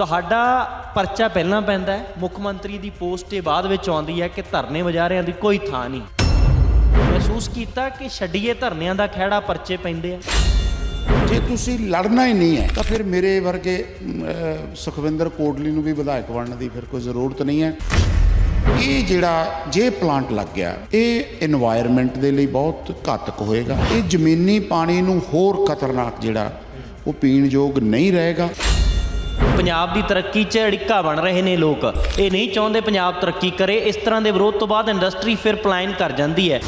ਤੁਹਾਡਾ ਪਰਚਾ ਪਹਿਲਾਂ ਪੈਂਦਾ ਹੈ। ਮੁੱਖ ਮੰਤਰੀ ਦੀ ਪੋਸਟ ਤੇ ਬਾਅਦ ਵਿੱਚ ਆਉਂਦੀ ਹੈ ਕਿ ਧਰਨੇ ਵਜਾਰਿਆਂ ਦੀ ਕੋਈ ਥਾਂ ਨਹੀਂ। ਮਹਿਸੂਸ ਕੀਤਾ ਕਿ ਛੱਡੀਏ ਧਰਨਿਆਂ ਦਾ ਖਹਿੜਾ ਪਰਚੇ ਪੈਂਦੇ ਆ। ਜੇ ਤੁਸੀਂ ਲੜਨਾ ਹੀ ਨਹੀਂ ਹੈ, ਤਾਂ ਫਿਰ ਮੇਰੇ ਵਰਗੇ ਸੁਖਵਿੰਦਰ ਕੋਟਲੀ ਨੂੰ ਵੀ ਵਿਧਾਇਕ ਬਣਨ ਦੀ ਫਿਰ ਕੋਈ ਜ਼ਰੂਰਤ ਨਹੀਂ ਹੈ। ਇਹ ਜਿਹੜਾ, ਜੇ ਪਲਾਂਟ ਲੱਗ ਗਿਆ, ਇਹ এনवायरमेंट ਦੇ ਲਈ ਬਹੁਤ ਘਾਤਕ ਹੋਏਗਾ। ਇਹ ਜ਼ਮੀਨੀ ਪਾਣੀ ਨੂੰ ਹੋਰ ਖਤਰਨਾਕ ਜਿਹੜਾ, ਉਹ ਪੀਣ ਯੋਗ ਨਹੀਂ ਰਹੇਗਾ। ਪੰਜਾਬ ਦੀ ਤਰੱਕੀ 'ਚ ਅੜਿੱਕਾ ਬਣ ਰਹੇ ਨੇ ਲੋਕ। ਇਹ ਨਹੀਂ ਚਾਹੁੰਦੇ ਪੰਜਾਬ ਤਰੱਕੀ ਕਰੇ ਇਸ ਤਰ੍ਹਾਂ ਦੇ ਵਿਰੋਧ ਤੋਂ ਬਾਅਦ ਇੰਡਸਟਰੀ ਫਿਰ ਪਲਾਇਨ ਕਰ ਜਾਂਦੀ ਹੈ।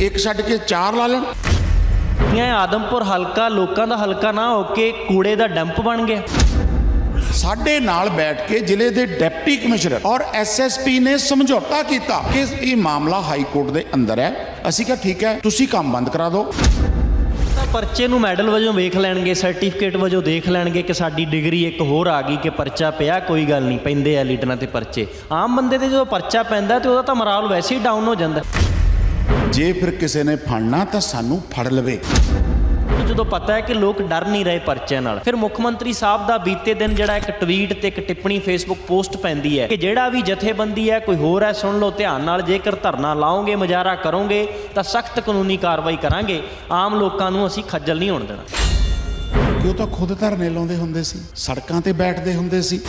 ਇੱਕ ਛੱਡ ਕੇ ਚਾਰ ਲਾ ਲੈਣ। ਇਹ ਆਦਮਪੁਰ ਹਲਕਾ ਲੋਕਾਂ ਦਾ ਹਲਕਾ ਨਾ ਹੋ ਕੇ ਕੂੜੇ ਦਾ ਡੰਪ ਬਣ ਗਿਆ। ਸਾਡੇ ਨਾਲ ਬੈਠ ਕੇ ਜ਼ਿਲ੍ਹੇ ਦੇ ਡਿਪਟੀ ਕਮਿਸ਼ਨਰ ਔਰ ਐਸਐਸਪੀ ਨੇ ਸਮਝੌਤਾ ਕੀਤਾ ਕਿ ਇਹ ਮਾਮਲਾ ਹਾਈ ਕੋਰਟ ਦੇ ਅੰਦਰ ਹੈ। ਅਸੀਂ ਕਿਹਾ ਠੀਕ ਹੈ ਤੁਸੀਂ ਕੰਮ ਬੰਦ ਕਰਾ ਦਿਓ। ਪਰਚੇ ਨੂੰ ਮੈਡਲ ਵਜੋਂ ਵੇਖ ਲੈਣਗੇ, ਸਰਟੀਫਿਕੇਟ ਵਜੋਂ ਦੇਖ ਲੈਣਗੇ ਕਿ ਸਾਡੀ ਡਿਗਰੀ ਇੱਕ ਹੋਰ ਆ ਗਈ ਕਿ ਪਰਚਾ ਪਿਆ, ਕੋਈ ਗੱਲ ਨਹੀਂ, ਪੈਂਦੇ ਆ ਲੀਡਰਾਂ ਤੇ ਪਰਚੇ। ਆਮ ਬੰਦੇ ਤੇ ਜਦੋਂ ਪਰਚਾ ਪੈਂਦਾ ਤੇ ਉਹਦਾ ਤਾਂ ਮਰਾਲ ਵੈਸੇ ਹੀ ਡਾਊਨ ਹੋ ਜਾਂਦਾ। ਜੇ ਫਿਰ ਕਿਸੇ ਨੇ ਫੜਨਾ ਤਾਂ ਸਾਨੂੰ ਫੜ ਲਵੇ। ਜਦੋਂ ਪਤਾ ਹੈ ਕਿ ਲੋਕ ਡਰ ਨਹੀਂ ਰਹੇ ਪਰਚਿਆਂ ਨਾਲ ਫਿਰ ਮੁੱਖ ਮੰਤਰੀ ਸਾਹਿਬ ਦਾ ਬੀਤੇ ਦਿਨ ਜਿਹੜਾ ਇੱਕ ਟਵੀਟ ਤੇ ਇੱਕ ਟਿੱਪਣੀ ਫੇਸਬੁੱਕ ਪੋਸਟ ਪੈਂਦੀ ਹੈ ਕਿ ਜਿਹੜਾ ਵੀ ਜਥੇਬੰਦੀ ਹੈ ਕੋਈ ਹੋਰ ਹੈ ਸੁਣ ਲਓ ਧਿਆਨ ਨਾਲ ਜੇਕਰ ਧਰਨਾ ਲਾਓਗੇ ਮੁਜ਼ਾਹਰਾ ਕਰੋਗੇ ਤਾਂ ਸਖਤ ਕਾਨੂੰਨੀ ਕਾਰਵਾਈ ਕਰਾਂਗੇ ਆਮ ਲੋਕਾਂ ਨੂੰ ਅਸੀਂ ਖੱਜਲ ਨਹੀਂ ਹੋਣ ਦੇਣਾ। ਉਹ ਤਾਂ ਖੁਦ ਧਰਨੇ ਲਾਉਂਦੇ ਹੁੰਦੇ ਸੀ ਸੜਕਾਂ ਤੇ ਬੈਠਦੇ ਹੁੰਦੇ ਸੀ।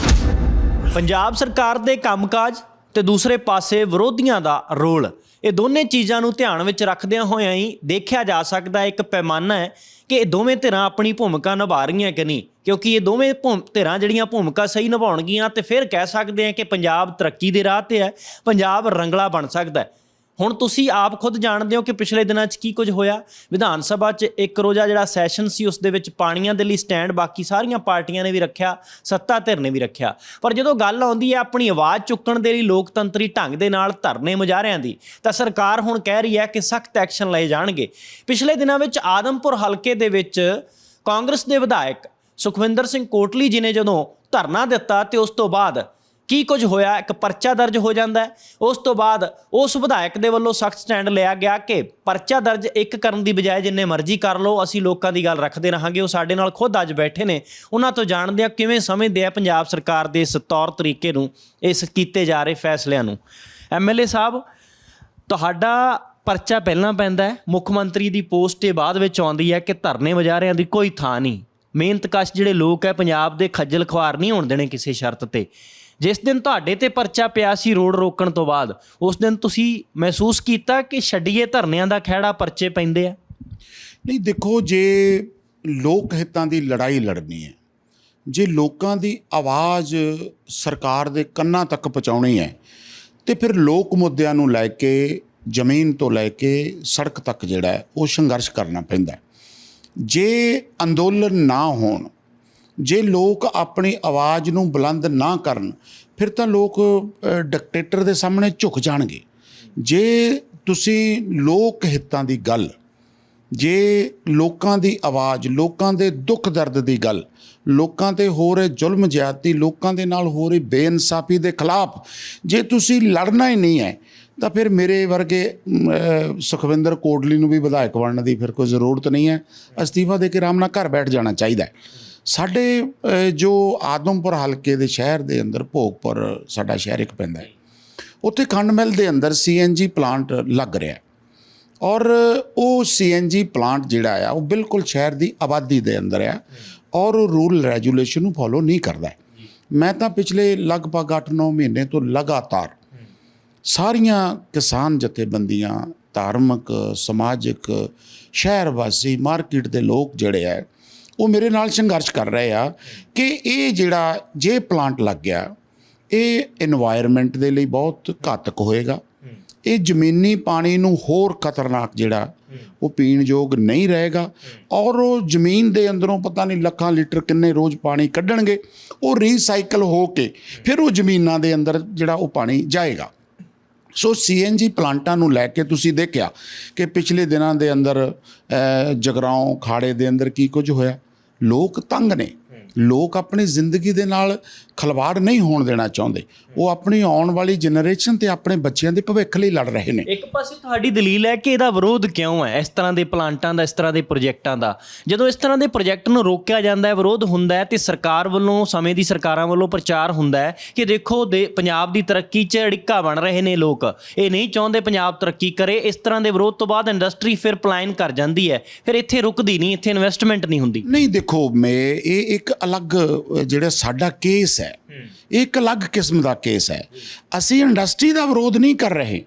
ਪੰਜਾਬ ਸਰਕਾਰ ਦੇ ਕੰਮਕਾਜ ਤੇ ਦੂਸਰੇ ਪਾਸੇ ਵਿਰੋਧੀਆਂ ਦਾ ਰੋਲ ਇਹ ਦੋਨੇ ਚੀਜ਼ਾਂ ਨੂੰ ਧਿਆਨ ਵਿੱਚ ਰੱਖਦਿਆਂ ਹੋਇਆਂ ਹੀ ਦੇਖਿਆ ਜਾ ਸਕਦਾ ਇੱਕ ਪੈਮਾਨਾ ਹੈ ਕਿ ਇਹ ਦੋਵੇਂ ਧਿਰਾਂ ਆਪਣੀ ਭੂਮਿਕਾ ਨਿਭਾ ਰਹੀਆਂ ਕਿ ਨਹੀਂ? ਕਿਉਂਕਿ ਇਹ ਦੋਵੇਂ ਭੂਮ- ਧਿਰਾਂ ਜਿਹੜੀਆਂ ਭੂਮਿਕਾ ਸਹੀ ਨਿਭਾਉਣਗੀਆਂ ਤੇ ਫਿਰ ਕਹਿ ਸਕਦੇ ਹਾਂ ਕਿ ਪੰਜਾਬ ਤਰੱਕੀ ਦੇ ਰਾਹ ਤੇ ਹੈ, ਪੰਜਾਬ ਰੰਗਲਾ ਬਣ ਸਕਦਾ ਹੈ। ਹੁਣ ਤੁਸੀਂ ਆਪ ਖੁਦ ਜਾਣਦੇ ਹੋ ਕਿ ਪਿਛਲੇ ਦਿਨਾਂ 'ਚ ਕੀ ਕੁਝ ਹੋਇਆ? ਵਿਧਾਨ ਸਭਾ 'ਚ ਇੱਕ ਰੋਜ਼ਾ ਜਿਹੜਾ ਸੈਸ਼ਨ ਸੀ, ਉਸ ਦੇ ਵਿੱਚ ਪਾਣੀਆਂ ਦੇ ਲਈ ਸਟੈਂਡ, ਬਾਕੀ ਸਾਰੀਆਂ ਪਾਰਟੀਆਂ ਨੇ ਵੀ ਰੱਖਿਆ, ਸੱਤਾ ਧਿਰ ਨੇ ਵੀ ਰੱਖਿਆ। ਪਰ ਜਦੋਂ ਗੱਲ ਆਉਂਦੀ ਹੈ ਆਪਣੀ ਆਵਾਜ਼ ਚੁੱਕਣ ਦੇ ਲਈ ਲੋਕਤੰਤਰੀ ਢੰਗ ਦੇ ਨਾਲ ਧਰਨੇ ਮੁਜ਼ਾਹਰਿਆਂ ਦੀ, ਤਾਂ ਸਰਕਾਰ ਹੁਣ ਕਹਿ ਰਹੀ ਹੈ ਕਿ ਸਖਤ ਐਕਸ਼ਨ ਲਏ ਜਾਣਗੇ। ਪਿਛਲੇ ਦਿਨਾਂ ਵਿੱਚ ਆਦਮਪੁਰ ਹਲਕੇ ਦੇ ਵਿੱਚ ਕਾਂਗਰਸ ਦੇ ਵਿਧਾਇਕ ਸੁਖਵਿੰਦਰ ਸਿੰਘ ਕੋਟਲੀ ਜੀ ਨੇ ਜਦੋਂ ਧਰਨਾ ਦਿੱਤਾ ਤੇ ਉਸ ਤੋਂ ਬਾਅਦ ਕੀ ਕੁਝ ਹੋਇਆ, ਇੱਕ ਪਰਚਾ ਦਰਜ ਹੋ ਜਾਂਦਾ ਹੈ। ਉਸ ਤੋਂ ਬਾਅਦ ਉਸ ਵਿਧਾਇਕ ਦੇ ਵੱਲੋਂ ਸਖਤ ਸਟੈਂਡ ਲਿਆ ਗਿਆ ਕਿ ਪਰਚਾ ਦਰਜ ਇੱਕ ਕਰਨ ਦੀ ਬਜਾਏ ਜਿੰਨੇ ਮਰਜ਼ੀ ਕਰ ਲਓ, ਅਸੀਂ ਲੋਕਾਂ ਦੀ ਗੱਲ ਰੱਖਦੇ ਰਹਾਂਗੇ। ਉਹ ਸਾਡੇ ਨਾਲ ਖੁਦ ਅੱਜ ਬੈਠੇ ਨੇ। ਉਹਨਾਂ ਤੋਂ ਜਾਣਦੇ ਆ ਕਿਵੇਂ ਸਮਝਦੇ ਆ ਪੰਜਾਬ ਸਰਕਾਰ ਦੇ ਇਸ ਤੌਰ ਤਰੀਕੇ ਨੂੰ, ਇਸ ਕੀਤੇ ਜਾ ਰਹੇ ਫੈਸਲਿਆਂ ਨੂੰ। ਐਮਐਲਏ ਸਾਹਿਬ, ਤੁਹਾਡਾ ਪਰਚਾ ਪਹਿਲਾਂ ਪੈਂਦਾ ਹੈ। ਮੁੱਖ ਮੰਤਰੀ ਦੀ ਪੋਸਟ ਇਹ ਬਾਅਦ ਵਿੱਚ ਆਉਂਦੀ ਹੈ ਕਿ ਧਰਨੇ ਮੁਜ਼ਾਹਰਿਆਂ ਦੀ ਕੋਈ ਥਾਂ ਨਹੀਂ। ਮਿਹਨਤਕਸ਼ ਜਿਹੜੇ ਲੋਕ ਹੈ, ਪੰਜਾਬ ਦੇ ਖੱਜਲ ਖੁਆਰ ਨਹੀਂ ਹੋਣ ਦੇਣੇ ਕਿਸੇ ਸ਼ਰਤ ਤੇ। ਜਿਸ ਦਿਨ ਤੁਹਾਡੇ ਤੇ ਪਰਚਾ ਪਿਆ ਸੀ ਰੋਡ ਰੋਕਣ ਤੋਂ ਬਾਅਦ, ਉਸ ਦਿਨ ਤੁਸੀਂ ਮਹਿਸੂਸ ਕੀਤਾ ਕਿ ਛੱਡੀਏ ਧਰਨਿਆਂ ਦਾ ਖਹਿੜਾ ਪਰਚੇ ਪੈਂਦੇ ਆ? ਨਹੀਂ, ਦੇਖੋ, ਜੇ ਲੋਕ ਹਿੱਤਾਂ ਦੀ ਲੜਾਈ ਲੜਨੀ ਹੈ, ਜੇ ਲੋਕਾਂ ਦੀ ਆਵਾਜ਼ ਸਰਕਾਰ ਦੇ ਕੰਨਾਂ ਤੱਕ ਪਹੁੰਚਾਉਣੀ ਹੈ, ਤੇ ਫਿਰ ਲੋਕ ਮੁੱਦਿਆਂ ਨੂੰ ਲੈ ਕੇ, ਜ਼ਮੀਨ ਤੋਂ ਲੈ ਕੇ ਸੜਕ ਤੱਕ ਜਿਹੜਾ ਉਹ ਸੰਘਰਸ਼ ਕਰਨਾ ਪੈਂਦਾ ਜੇ ਅੰਦੋਲਨ ਨਾ ਹੋਣ ਜੇ ਲੋਕ ਆਪਣੀ ਆਵਾਜ਼ ਨੂੰ ਬੁਲੰਦ ਨਾ ਕਰਨ, ਫਿਰ ਤਾਂ ਲੋਕ ਡਿਕਟੇਟਰ ਦੇ ਸਾਹਮਣੇ ਝੁਕ ਜਾਣਗੇ। ਜੇ ਤੁਸੀਂ ਲੋਕ ਹਿੱਤਾਂ ਦੀ ਗੱਲ, ਜੇ ਲੋਕਾਂ ਦੀ ਆਵਾਜ਼, ਲੋਕਾਂ ਦੇ ਦੁੱਖ ਦਰਦ ਦੀ ਗੱਲ, ਲੋਕਾਂ ਤੇ ਹੋ ਰਹੇ ਜ਼ੁਲਮ ਜ਼ਿਆਦਤੀ, ਲੋਕਾਂ ਦੇ ਨਾਲ ਹੋ ਰਹੀ ਬੇਇਨਸਾਫੀ ਦੇ ਖਿਲਾਫ ਜੇ ਤੁਸੀਂ ਲੜਨਾ ਹੀ ਨਹੀਂ ਹੈ, ਤਾਂ ਫਿਰ ਮੇਰੇ ਵਰਗੇ ਸੁਖਵਿੰਦਰ ਕੋਟਲੀ ਨੂੰ ਵੀ ਵਿਧਾਇਕ ਬਣਨ ਦੀ ਫਿਰ ਕੋਈ ਜ਼ਰੂਰਤ ਨਹੀਂ ਹੈ। ਅਸਤੀਫਾ ਦੇ ਕੇ ਆਰਾਮ ਨਾਲ ਘਰ ਬੈਠ ਜਾਣਾ ਚਾਹੀਦਾ ਹੈ। ਸਾਡੇ ਜੋ ਆਦਮਪੁਰ ਹਲਕੇ ਦੇ ਸ਼ਹਿਰ ਦੇ ਅੰਦਰ ਭੋਗਪੁਰ ਸਾਡਾ ਸ਼ਹਿਰ ਇੱਕ ਪੈਂਦਾ ਹੈ। ਉੱਥੇ ਖੰਡ ਮਿਲ ਦੇ ਅੰਦਰ ਸੀਐਨਜੀ ਪਲਾਂਟ ਲੱਗ ਰਿਹਾ ਹੈ। ਔਰ ਉਹ ਸੀਐਨਜੀ ਪਲਾਂਟ ਜਿਹੜਾ ਆ, ਉਹ ਬਿਲਕੁਲ ਸ਼ਹਿਰ ਦੀ ਆਬਾਦੀ ਦੇ ਅੰਦਰ ਆ ਔਰ ਉਹ ਰੂਲ ਰੈਗੂਲੇਸ਼ਨ ਨੂੰ ਫੋਲੋ ਨਹੀਂ ਕਰਦਾ। ਮੈਂ ਤਾਂ ਪਿਛਲੇ ਲਗਭਗ 8-9 ਮਹੀਨੇ ਤੋਂ ਲਗਾਤਾਰ ਸਾਰੀਆਂ ਕਿਸਾਨ ਜਥੇਬੰਦੀਆਂ, ਧਾਰਮਿਕ, ਸਮਾਜਿਕ ਸ਼ਹਿਰ ਵਾਸੀ ਮਾਰਕੀਟ ਦੇ ਲੋਕ ਜਿਹੜੇ ਆ ਉਹ ਮੇਰੇ ਨਾਲ ਸੰਘਰਸ਼ ਕਰ ਰਹੇ ਆ ਕਿ ਇਹ ਜਿਹੜਾ ਜੇ ਪਲਾਂਟ ਲੱਗ ਗਿਆ, ਇਹ এনवायरमेंट ਦੇ ਲਈ ਬਹੁਤ ਘਾਤਕ ਹੋਏਗਾ। ਇਹ ਜ਼ਮੀਨੀ ਪਾਣੀ ਨੂੰ ਹੋਰ ਖਤਰਨਾਕ ਜਿਹੜਾ, ਉਹ ਪੀਣ ਯੋਗ ਨਹੀਂ ਰਹੇਗਾ। ਔਰ ਉਹ ਜ਼ਮੀਨ ਦੇ ਅੰਦਰੋਂ ਪਤਾ ਨਹੀਂ ਲੱਖਾਂ ਲੀਟਰ ਕਿੰਨੇ ਰੋਜ਼ ਪਾਣੀ ਕੱਢਣਗੇ, ਉਹ ਰੀਸਾਈਕਲ ਹੋ ਕੇ ਫਿਰ ਉਹ ਜ਼ਮੀਨਾਂ ਦੇ ਅੰਦਰ ਜਿਹੜਾ ਉਹ ਪਾਣੀ ਜਾਏਗਾ। ਸੋ ਸੀ ਐੱਨ ਜੀ ਪਲਾਂਟਾਂ ਨੂੰ ਲੈ ਕੇ ਤੁਸੀਂ ਦੇਖਿਆ ਕਿ ਪਿਛਲੇ ਦਿਨਾਂ ਦੇ ਅੰਦਰ ਜਗਰਾਉਂ, ਖਾੜੇ ਦੇ ਅੰਦਰ ਕੀ ਕੁਝ ਹੋਇਆ? ਲੋਕ ਤੰਗ ਨੇ। ਲੋਕ ਆਪਣੀ ਜ਼ਿੰਦਗੀ ਦੇ ਨਾਲ ਖਲਵਾੜ ਨਹੀਂ ਹੋਣ ਦੇਣਾ ਚਾਹੁੰਦੇ। ਉਹ ਆਪਣੀ ਆਉਣ ਵਾਲੀ ਜਨਰੇਸ਼ਨ ਤੇ ਆਪਣੇ ਬੱਚਿਆਂ ਦੇ ਭਵਿੱਖ ਲਈ ਲੜ ਰਹੇ ਨੇ। ਇੱਕ ਪਾਸੇ ਤੁਹਾਡੀ ਦਲੀਲ ਹੈ ਕਿ ਇਹਦਾ ਵਿਰੋਧ ਕਿਉਂ ਹੈ? ਇਸ ਤਰ੍ਹਾਂ ਦੇ ਪਲਾਂਟਾਂ ਦਾ ਇਸ ਤਰ੍ਹਾਂ ਦੇ ਪ੍ਰੋਜੈਕਟਾਂ ਦਾ। ਜਦੋਂ ਇਸ ਤਰ੍ਹਾਂ ਦੇ ਪ੍ਰੋਜੈਕਟ ਨੂੰ ਰੋਕਿਆ ਜਾਂਦਾ ਹੈ ਵਿਰੋਧ ਹੁੰਦਾ ਹੈ ਤੇ ਸਰਕਾਰ ਵੱਲੋਂ ਸਮੇਂ ਦੀ ਸਰਕਾਰਾਂ ਵੱਲੋਂ ਪ੍ਰਚਾਰ ਹੁੰਦਾ ਹੈ ਕਿ ਦੇਖੋ ਦੇ ਪੰਜਾਬ ਦੀ ਤਰੱਕੀ 'ਚ ਅੜਿੱਕਾ ਬਣ ਰਹੇ ਨੇ ਲੋਕ। ਇਹ ਨਹੀਂ ਚਾਹੁੰਦੇ ਪੰਜਾਬ ਤਰੱਕੀ ਕਰੇ। ਇਸ ਤਰ੍ਹਾਂ ਦੇ ਵਿਰੋਧ ਤੋਂ ਬਾਅਦ ਇੰਡਸਟਰੀ ਫਿਰ ਪਲਾਇਨ ਕਰ ਜਾਂਦੀ ਹੈ। ਫਿਰ ਇੱਥੇ ਰੁਕਦੀ ਨਹੀਂ ਇੱਥੇ ਇਨਵੈਸਟਮੈਂਟ ਨਹੀਂ ਹੁੰਦੀ। ਨਹੀਂ ਦੇਖੋ ਮੈਂ ਇਹ ਇੱਕ ਅਲੱਗ ਜਿਹੜਾ ਸਾਡਾ ਕੇਸ ਹੈ ਇਹ ਇੱਕ ਅਲੱਗ ਕਿਸਮ ਦਾ ਕੇਸ ਹੈ। ਅਸੀਂ ਇੰਡਸਟਰੀ ਦਾ ਵਿਰੋਧ ਨਹੀਂ ਕਰ ਰਹੇ।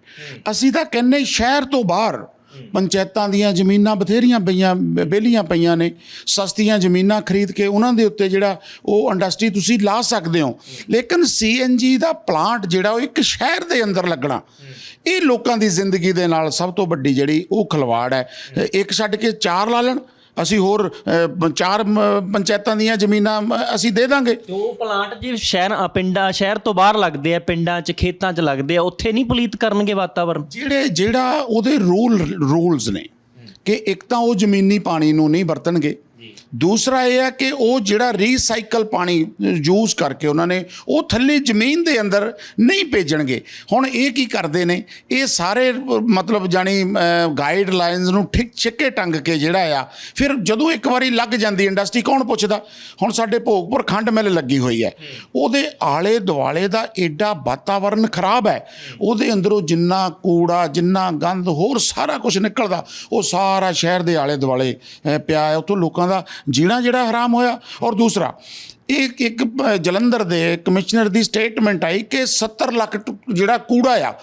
ਅਸੀਂ ਤਾਂ ਕਹਿੰਨੇ ਸ਼ਹਿਰ ਤੋਂ ਬਾਹਰ ਪੰਚਾਇਤਾਂ ਦੀਆਂ ਜ਼ਮੀਨਾਂ ਬਥੇਰੀਆਂ ਪਈਆਂ ਬੇਲੀਆਂ ਪਈਆਂ ਨੇ। ਸਸਤੀਆਂ ਜ਼ਮੀਨਾਂ ਖਰੀਦ ਕੇ ਉਹਨਾਂ ਦੇ ਉੱਤੇ ਜਿਹੜਾ ਉਹ ਇੰਡਸਟਰੀ ਤੁਸੀਂ ਲਾ ਸਕਦੇ ਹੋ। ਲੇਕਿਨ ਸੀਐਨਜੀ ਦਾ ਪਲਾਂਟ ਜਿਹੜਾ ਉਹ ਇੱਕ ਸ਼ਹਿਰ ਦੇ ਅੰਦਰ ਲੱਗਣਾ, ਇਹ ਲੋਕਾਂ ਦੀ ਜ਼ਿੰਦਗੀ ਦੇ ਨਾਲ ਸਭ ਤੋਂ ਵੱਡੀ ਜਿਹੜੀ ਉਹ ਖਲਵਾੜ ਹੈ। ਇੱਕ ਛੱਡ ਕੇ ਚਾਰ ਲਾ ਲੈਣ। ਅਸੀਂ ਹੋਰ ਅ, ਚਾਰ ਮ, ਪੰਚਾਇਤਾਂ ਦੀਆਂ ਜ਼ਮੀਨਾਂ ਮ, ਅਸੀਂ ਦੇ ਦਾਂਗੇ। ਤੇ ਉਹ ਪਲਾਂਟ ਜੇ ਸ਼ਹਿਰ ਅ, ਪਿੰਡਾਂ ਸ਼ਹਿਰ ਤੋਂ ਬਾਹਰ ਲੱਗਦੇ ਆ ਪਿੰਡਾਂ 'ਚ ਖੇਤਾਂ 'ਚ ਲੱਗਦੇ ਆ ਉੱਥੇ ਨਹੀਂ ਪਲੀਤ ਕਰਨਗੇ ਵਾਤਾਵਰਨ? ਜਿਹੜੇ ਜਿਹੜਾ ਉਹਦੇ ਰੂਲ ਰੂਲਸ ਨੇ ਕਿ ਇੱਕ ਤਾਂ ਉਹ ਜ਼ਮੀਨੀ ਪਾਣੀ ਨੂੰ ਨਹੀਂ ਵਰਤਣਗੇ ਦੂਸਰਾ ਇਹ ਹੈ ਕਿ ਉਹ ਜਿਹੜਾ ਰੀਸਾਈਕਲ ਪਾਣੀ ਯੂਜ਼ ਕਰਕੇ ਉਹਨਾਂ ਨੇ, ਉਹ ਥੱਲੇ ਜ਼ਮੀਨ ਦੇ ਅੰਦਰ ਨਹੀਂ ਭੇਜਣਗੇ। ਹੁਣ ਇਹ ਕੀ ਕਰਦੇ ਨੇ? ਇਹ ਸਾਰੇ, ਮਤਲਬ ਜਾਨੀ ਗਾਈਡਲਾਈਨਸ ਨੂੰ ਠੀਕ ਛਿੱਕੇ ਟੰਗ ਕੇ ਜਿਹੜਾ ਆ, ਫਿਰ ਜਦੋਂ ਇੱਕ ਵਾਰੀ ਲੱਗ ਜਾਂਦੀ ਇੰਡਸਟਰੀ ਕੌਣ ਪੁੱਛਦਾ? ਹੁਣ ਸਾਡੇ ਭੋਗਪੁਰ ਖੰਡ ਮਿਲ ਲੱਗੀ ਹੋਈ ਹੈ। ਉਹਦੇ ਆਲੇ ਦੁਆਲੇ ਦਾ ਏਡਾ ਵਾਤਾਵਰਨ ਖਰਾਬ ਹੈ। ਉਹਦੇ ਅੰਦਰੋਂ ਜਿੰਨਾ ਕੂੜਾ, ਜਿੰਨਾ ਗੰਦ, ਹੋਰ ਸਾਰਾ ਕੁਝ ਨਿਕਲਦਾ। ਉਹ ਸਾਰਾ ਸ਼ਹਿਰ ਦੇ ਆਲੇ ਦੁਆਲੇ ਪਿਆ ਹੈ। ਉੱਥੋਂ ਲੋਕਾਂ ਦਾ ਜੀਣਾ ਜਿਹੜਾ ਹਰਾਮ ਹੋਇਆ। ਔਰ ਦੂਸਰਾ, ਇੱਕ ਇੱਕ ਜਲੰਧਰ ਦੇ ਕਮਿਸ਼ਨਰ ਦੀ ਸਟੇਟਮੈਂਟ ਆਈ ਕਿ 70 ਲੱਖ ਟੁ- ਜਿਹੜਾ ਕੂੜਾ ਆ,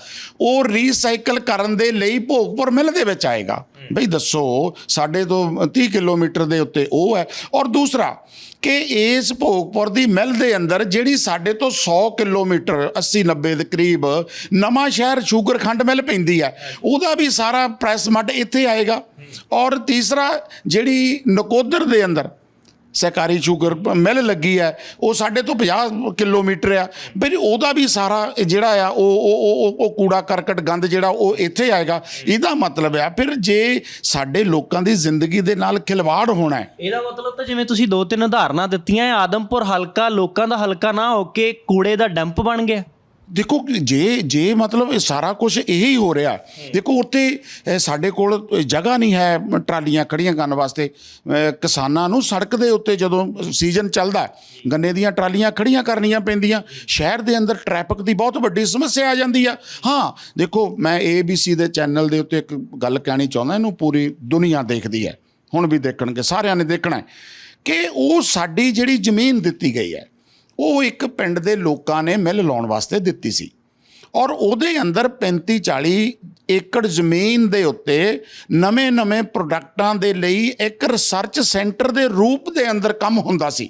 ਉਹ ਰੀਸਾਈਕਲ ਕਰਨ ਦੇ ਲਈ ਭੋਗਪੁਰ ਮਿਲ ਦੇ ਵਿੱਚ ਆਏਗਾ। ਬਈ ਦੱਸੋ, ਸਾਡੇ ਤੋਂ 30 ਕਿਲੋਮੀਟਰ ਦੇ ਉੱਤੇ ਉਹ ਹੈ। ਔਰ ਦੂਸਰਾ, ਕਿ ਇਸ ਭੋਗਪੁਰ ਦੀ ਮਿਲ ਦੇ ਅੰਦਰ ਜਿਹੜੀ ਸਾਡੇ ਤੋਂ 100 ਕਿਲੋਮੀਟਰ 80 90 ਦੇ ਕਰੀਬ ਨਵਾਂ ਸ਼ਹਿਰ ਸ਼ੂਗਰ ਮਿਲ ਪੈਂਦੀ ਹੈ, ਉਹਦਾ ਵੀ ਸਾਰਾ ਪ੍ਰੈਸ ਮੱਡ ਇੱਥੇ ਆਏਗਾ। ਔਰ ਤੀਸਰਾ, ਜਿਹੜੀ ਨਕੋਦਰ ਦੇ ਅੰਦਰ ਸਹਿਕਾਰੀ ਸ਼ੂਗਰ ਪ- ਮਿਲ ਲੱਗੀ ਹੈ, ਉਹ ਸਾਡੇ ਤੋਂ 50 ਕਿਲੋਮੀਟਰ ਆ। ਵੀ ਉਹਦਾ ਵੀ ਸਾਰਾ ਜਿਹੜਾ ਆ, ਉਹ ਉਹ, ਉਹ- ਕੂੜਾ ਕਰਕਟ ਗੰਦ ਜਿਹੜਾ ਉਹ ਇੱਥੇ ਆਏਗਾ। ਇਹਦਾ ਮਤਲਬ ਆ, ਫਿਰ ਜੇ ਸਾਡੇ ਲੋਕਾਂ ਦੀ ਜ਼ਿੰਦਗੀ ਦੇ ਨਾਲ ਖਿਲਵਾੜ ਹੋਣਾ ਹੈ। ਇਹਦਾ ਮਤਲਬ ਤਾਂ ਜਿਵੇਂ ਤੁਸੀਂ ਦੋ ਤਿੰਨ ਉਦਾਹਰਨਾਂ ਦਿੱਤੀਆਂ ਇਹ ਆਦਮਪੁਰ ਹਲਕਾ, ਲੋਕਾਂ ਦਾ ਹਲਕਾ ਨਾ ਹੋ ਕੇ ਕੂੜੇ ਦਾ ਡੰਪ ਬਣ ਗਿਆ। ਦੇਖੋ ਜੇ ਜੇ ਮਤਲਬ ਇਹ ਸਾਰਾ ਕੁਝ ਇਹੀ ਹੋ ਰਿਹਾ ਦੇਖੋ ਉੱਥੇ ਸਾਡੇ ਕੋਲ ਜਗ੍ਹਾ ਨਹੀਂ ਹੈ ਟਰਾਲੀਆਂ ਖੜੀਆਂ ਕਰਨ ਵਾਸਤੇ। ਕਿਸਾਨਾਂ ਨੂੰ ਸੜਕ ਦੇ ਉੱਤੇ ਜਦੋਂ ਸੀਜ਼ਨ ਚੱਲਦਾ ਗੰਨੇ ਦੀਆਂ ਟਰਾਲੀਆਂ ਖੜੀਆਂ ਕਰਨੀਆਂ ਪੈਂਦੀਆਂ ਸ਼ਹਿਰ ਦੇ ਅੰਦਰ ਟ੍ਰੈਫਿਕ ਦੀ ਬਹੁਤ ਵੱਡੀ ਸਮੱਸਿਆ ਆ ਜਾਂਦੀ ਆ। ਹਾਂ ਦੇਖੋ ਮੈਂ ABC ਦੇ ਚੈਨਲ ਦੇ ਉੱਤੇ ਇੱਕ ਗੱਲ ਕਹਿਣੀ ਚਾਹੁੰਦਾ ਇਹਨੂੰ ਪੂਰੀ ਦੁਨੀਆ ਦੇਖਦੀ ਹੈ। ਹੁਣ ਵੀ ਦੇਖਣਗੇ ਸਾਰਿਆਂ ਨੇ ਦੇਖਣਾ ਹੈ ਕਿ ਉਹ ਸਾਡੀ ਜਿਹੜੀ ਜ਼ਮੀਨ ਦਿੱਤੀ ਗਈ ਹੈ ਉਹ ਇੱਕ ਪਿੰਡ ਦੇ ਲੋਕਾਂ ਨੇ ਮਿੱਲ ਲਾਉਣ ਵਾਸਤੇ ਦਿੱਤੀ ਸੀ। ਔਰ ਉਹਦੇ ਅੰਦਰ 35 40 ਏਕੜ ਜ਼ਮੀਨ ਦੇ ਉੱਤੇ ਨਵੇਂ-ਨਵੇਂ ਪ੍ਰੋਡਕਟਾਂ ਦੇ ਲਈ ਇੱਕ ਰਿਸਰਚ ਸੈਂਟਰ ਦੇ ਰੂਪ ਦੇ ਅੰਦਰ ਕੰਮ ਹੁੰਦਾ ਸੀ।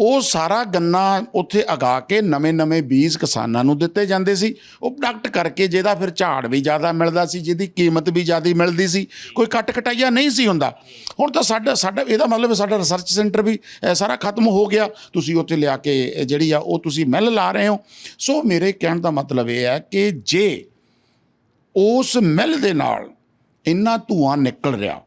ਉਹ ਸਾਰਾ ਗੰਨਾ ਉੱਥੇ ਅਗਾ ਕੇ ਨਵੇਂ-ਨਵੇਂ ਬੀਜ ਕਿਸਾਨਾਂ ਨੂੰ ਦਿੱਤੇ ਜਾਂਦੇ ਸੀ। ਉਹ ਪ੍ਰੋਡਕਟ ਕਰਕੇ ਜਿਹਦਾ ਫਿਰ ਝਾੜ ਵੀ ਜ਼ਿਆਦਾ ਮਿਲਦਾ ਸੀ, ਜਿਹਦੀ ਕੀਮਤ ਵੀ ਜ਼ਿਆਦਾ ਮਿਲਦੀ ਸੀ, ਕੋਈ ਕੱਟ ਕਟਾਈਆ ਨਹੀਂ ਸੀ ਹੁੰਦਾ। ਹੁਣ ਤਾਂ ਸਾਡਾ ਸਾਡਾ ਇਹਦਾ ਮਤਲਬ ਸਾਡਾ ਰਿਸਰਚ ਸੈਂਟਰ ਵੀ ਸਾਰਾ ਖਤਮ ਹੋ ਗਿਆ। ਤੁਸੀਂ ਉੱਥੇ ਲਿਆ ਕੇ ਜਿਹੜੀ ਆ ਉਹ ਤੁਸੀਂ ਮਿਲ ਲਾ ਰਹੇ ਹੋ। ਸੋ ਮੇਰੇ ਕਹਿਣ ਦਾ ਮਤਲਬ ਇਹ ਹੈ ਕਿ ਜੇ ਉਸ ਮਿਲ ਦੇ ਨਾਲ ਇੰਨਾ ਧੂਆਂ ਨਿਕਲ ਰਿਹਾ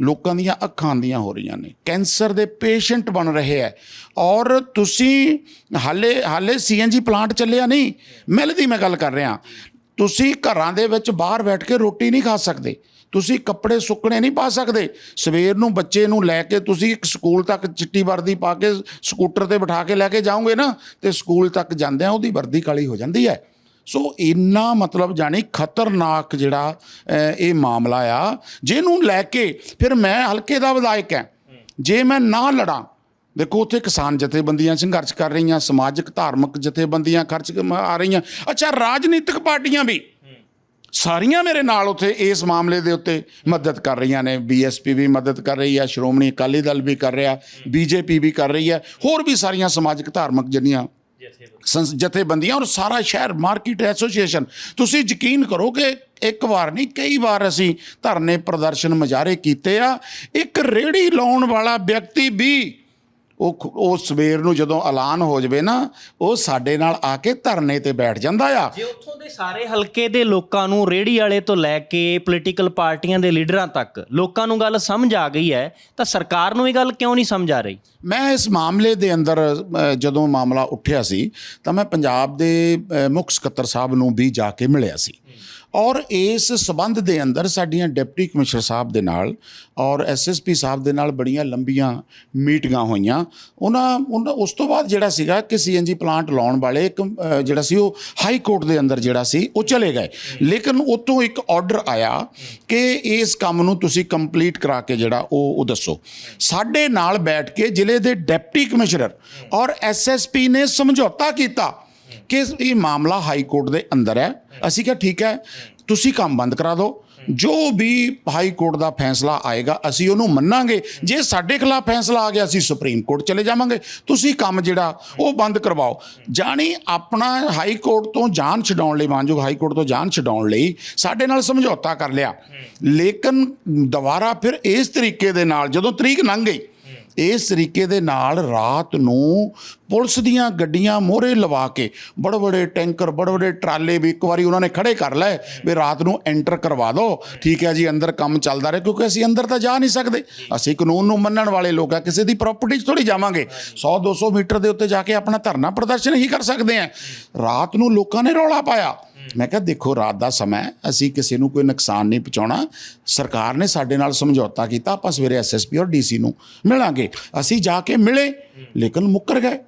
ਲੋਕਾਂ ਦੀਆਂ ਅੱਖਾਂ ਦੀਆਂ ਹੋ ਰਹੀਆਂ ਨੇ। ਕੈਂਸਰ ਦੇ ਪੇਸ਼ੈਂਟ ਬਣ ਰਹੇ ਹੈ ਔਰ ਤੁਸੀਂ ਹਾਲੇ ਹਾਲੇ ਸੀਐਨਜੀ ਪਲਾਂਟ ਚੱਲਿਆ ਨਹੀਂ। ਮਿਲ ਦੀ ਮੈਂ ਗੱਲ ਕਰ ਰਿਹਾ। ਤੁਸੀਂ ਘਰਾਂ ਦੇ ਵਿੱਚ ਬਾਹਰ ਬੈਠ ਕੇ ਰੋਟੀ ਨਹੀਂ ਖਾ ਸਕਦੇ। ਤੁਸੀਂ ਕੱਪੜੇ ਸੁੱਕਣੇ ਨਹੀਂ ਪਾ ਸਕਦੇ। ਸਵੇਰ ਨੂੰ ਬੱਚੇ ਨੂੰ ਲੈ ਕੇ ਤੁਸੀਂ ਇੱਕ ਸਕੂਲ ਤੱਕ ਚਿੱਟੀ ਵਰਦੀ ਪਾ ਕੇ ਸਕੂਟਰ ਤੇ ਬਿਠਾ ਕੇ ਲੈ ਕੇ ਜਾਓਗੇ ਨਾ, ਤੇ ਸਕੂਲ ਤੱਕ ਜਾਂਦਿਆਂ ਉਹਦੀ ਵਰਦੀ ਕਾਲੀ ਹੋ ਜਾਂਦੀ ਹੈ ਸੋ ਇੰਨਾ ਮਤਲਬ ਜਾਣੀ ਖਤਰਨਾਕ ਜਿਹੜਾ ਇਹ ਮਾਮਲਾ ਆ, ਜਿਹਨੂੰ ਲੈ ਕੇ ਫਿਰ ਮੈਂ ਹਲਕੇ ਦਾ ਵਿਧਾਇਕ ਹਾਂ। ਜੇ ਮੈਂ ਨਾ ਲੜਾਂ, ਦੇਖੋ ਉੱਥੇ ਕਿਸਾਨ ਜਥੇਬੰਦੀਆਂ ਸੰਘਰਸ਼ ਕਰ ਰਹੀਆਂ, ਸਮਾਜਿਕ, ਧਾਰਮਿਕ ਜਥੇਬੰਦੀਆਂ ਖਰਚ ਆ ਰਹੀਆਂ, ਅੱਛਾ ਰਾਜਨੀਤਿਕ ਪਾਰਟੀਆਂ ਵੀ ਸਾਰੀਆਂ ਮੇਰੇ ਨਾਲ ਉੱਥੇ ਇਸ ਮਾਮਲੇ ਦੇ ਉੱਤੇ ਮਦਦ ਕਰ ਰਹੀਆਂ ਨੇ। ਬੀਐਸਪੀ ਵੀ ਮਦਦ ਕਰ ਰਹੀ ਹੈ ਸ਼੍ਰੋਮਣੀ ਅਕਾਲੀ ਦਲ ਵੀ ਕਰ ਰਿਹਾ ਬੀਜੇਪੀ ਵੀ ਕਰ ਰਹੀ ਹੈ ਹੋਰ ਵੀ ਸਾਰੀਆਂ ਸਮਾਜਿਕ, ਧਾਰਮਿਕ ਜਿਹੜੀਆਂ ਜਥੇਬੰਦੀਆਂ ਔਰ ਸਾਰਾ ਸ਼ਹਿਰ ਮਾਰਕੀਟ ਐਸੋਸੀਏਸ਼ਨ ਤੁਸੀਂ ਯਕੀਨ ਕਰੋ ਕਿ ਇੱਕ ਵਾਰ ਨਹੀਂ, ਕਈ ਵਾਰ ਅਸੀਂ ਧਰਨੇ ਪ੍ਰਦਰਸ਼ਨ ਮੁਜ਼ਾਹਰੇ ਕੀਤੇ ਆ। ਇੱਕ ਰੇੜੀ ਲਾਉਣ ਵਾਲਾ ਵਿਅਕਤੀ ਵੀ ਉਹ ਉਹ ਸਵੇਰ ਨੂੰ ਜਦੋਂ ਐਲਾਨ ਹੋ ਜਾਵੇ ਨਾ ਉਹ ਸਾਡੇ ਨਾਲ ਆ ਕੇ ਧਰਨੇ ਤੇ ਬੈਠ ਜਾਂਦਾ ਆ। ਜੇ ਉੱਥੋਂ ਦੇ ਸਾਰੇ ਹਲਕੇ ਦੇ ਲੋਕਾਂ ਨੂੰ ਰੇੜੀ ਵਾਲੇ ਤੋਂ ਲੈ ਕੇ ਪੋਲੀਟੀਕਲ ਪਾਰਟੀਆਂ ਦੇ ਲੀਡਰਾਂ ਤੱਕ ਲੋਕਾਂ ਨੂੰ ਗੱਲ ਸਮਝ ਆ ਗਈ ਹੈ ਤਾਂ ਸਰਕਾਰ ਨੂੰ ਇਹ ਗੱਲ ਕਿਉਂ ਨਹੀਂ ਸਮਝ ਆ ਰਹੀ? ਮੈਂ ਇਸ ਮਾਮਲੇ ਦੇ ਅੰਦਰ ਜਦੋਂ ਮਾਮਲਾ ਉੱਠਿਆ ਸੀ ਤਾਂ ਮੈਂ ਪੰਜਾਬ ਦੇ ਮੁੱਖ ਸਕੱਤਰ ਸਾਹਿਬ ਨੂੰ ਵੀ ਜਾ ਕੇ ਮਿਲਿਆ ਸੀ। ਔਰ ਇਸ ਸਬੰਧ ਦੇ ਅੰਦਰ ਸਾਡੀਆਂ ਡਿਪਟੀ ਕਮਿਸ਼ਨਰ ਸਾਹਿਬ ਦੇ ਨਾਲ ਔਰ ਐਸਐਸਪੀ ਸਾਹਿਬ ਦੇ ਨਾਲ ਬੜੀਆਂ ਲੰਬੀਆਂ ਮੀਟਿੰਗਾਂ ਹੋਈਆਂ। ਉਹਨਾਂ, ਉਹਨਾਂ- ਉਸ ਤੋਂ ਬਾਅਦ ਜਿਹੜਾ ਸੀਗਾ ਕਿ ਸੀਐਨਜੀ ਪਲਾਂਟ ਲਾਉਣ ਵਾਲੇ ਇੱਕ ਜਿਹੜਾ ਸੀ ਉਹ ਹਾਈ ਕੋਰਟ ਦੇ ਅੰਦਰ ਜਿਹੜਾ ਸੀ, ਉਹ ਚਲੇ ਗਏ। ਲੇਕਿਨ ਉਤੋਂ ਇੱਕ ਆਰਡਰ ਆਇਆ ਕਿ ਇਸ ਕੰਮ ਨੂੰ ਤੁਸੀਂ ਕੰਪਲੀਟ ਕਰਾ ਕੇ ਜਿਹੜਾ ਉਹ ਉਹ ਦੱਸੋ। ਸਾਡੇ ਨਾਲ ਬੈਠ ਕੇ ਜ਼ਿਲ੍ਹੇ ਦੇ ਡਿਪਟੀ ਕਮਿਸ਼ਨਰ ਔਰ ਐਸਐਸਪੀ ਨੇ ਸਮਝੌਤਾ ਕੀਤਾ ਕਿ ਇਹ ਮਾਮਲਾ ਹਾਈ ਕੋਰਟ ਦੇ ਅੰਦਰ ਹੈ। ਅਸੀਂ ਕਿਹਾ, ਠੀਕ ਹੈ, ਤੁਸੀਂ ਕੰਮ ਬੰਦ ਕਰਾ ਦਿਓ। ਜੋ ਵੀ ਹਾਈ ਕੋਰਟ ਦਾ ਫੈਸਲਾ ਆਏਗਾ, ਅਸੀਂ ਉਹਨੂੰ ਮੰਨਾਂਗੇ। ਜੇ ਸਾਡੇ ਖਿਲਾਫ ਫੈਸਲਾ ਆ ਗਿਆ, ਅਸੀਂ ਸੁਪਰੀਮ ਕੋਰਟ ਚਲੇ ਜਾਵਾਂਗੇ। ਤੁਸੀਂ ਕੰਮ ਜਿਹੜਾ, ਉਹ ਬੰਦ ਕਰਵਾਓ। ਜਾਣੀ ਆਪਣਾ ਹਾਈ ਕੋਰਟ ਤੋਂ ਜਾਨ ਛਡਾਉਣ ਲਈ, ਮਾਨਯੋਗ ਹਾਈ ਕੋਰਟ ਤੋਂ ਜਾਨ ਛਡਾਉਣ ਲਈ ਸਾਡੇ ਨਾਲ ਸਮਝੌਤਾ ਕਰ ਲਿਆ। ਲੇਕਿਨ ਦੁਬਾਰਾ ਫਿਰ ਇਸ ਤਰੀਕੇ ਦੇ ਨਾਲ, ਜਦੋਂ ਤਰੀਕ ਲੰਘ ਗਈ ਇਸ ਤਰੀਕੇ ਦੇ ਨਾਲ ਰਾਤ ਨੂੰ ਪੁਲਿਸ ਦੀਆਂ ਗੱਡੀਆਂ ਮੋਹਰੇ ਲਵਾ ਕੇ ਬੜੇ ਬੜੇ ਟੈਂਕਰ ਬੜੇ ਬੜੇ ਟਰਾਲੇ ਵੀ ਇੱਕ ਵਾਰੀ ਉਹਨਾਂ ਨੇ ਖੜੇ ਕਰ ਲਏ ਵੀ ਰਾਤ ਨੂੰ ਐਂਟਰ ਕਰਵਾ ਦਿਓ ਠੀਕ ਹੈ ਜੀ, ਅੰਦਰ ਕੰਮ ਚੱਲਦਾ ਰਹੇ ਕਿਉਂਕਿ ਅਸੀਂ ਅੰਦਰ ਤਾਂ ਜਾ ਨਹੀਂ ਸਕਦੇ। ਅਸੀਂ ਕਾਨੂੰਨ ਨੂੰ ਮੰਨਣ ਵਾਲੇ ਲੋਕ ਆ ਕਿਸੇ ਦੀ ਪ੍ਰਾਪਰਟੀ 'ਚ ਥੋੜੀ ਜਾਵਾਂਗੇ। 100 200 ਮੀਟਰ ਦੇ ਉੱਤੇ ਜਾ ਕੇ ਆਪਣਾ ਧਰਨਾ ਪ੍ਰਦਰਸ਼ਨ ਹੀ ਕਰ ਸਕਦੇ ਆ ਰਾਤ ਨੂੰ ਲੋਕਾਂ ਨੇ ਰੌਲਾ ਪਾਇਆ। ਮੈਂ ਕਿਹਾ ਦੇਖੋ ਰਾਤ ਦਾ ਸਮਾਂ ਅਸੀਂ ਕਿਸੇ ਨੂੰ ਕੋਈ ਨੁਕਸਾਨ ਨਹੀਂ ਪਹੁੰਚਾਉਣਾ। ਸਰਕਾਰ ਨੇ ਸਾਡੇ ਨਾਲ ਸਮਝੌਤਾ ਕੀਤਾ ਆਪਾਂ ਸਵੇਰੇ ਐਸਐਸਪੀ ਔਰ ਡੀਸੀ ਨੂੰ ਮਿਲਾਂਗੇ। ਅਸੀਂ ਜਾ ਕੇ ਮਿਲੇ ਲੇਕਿਨ ਮੁੱਕਰ ਗਏ।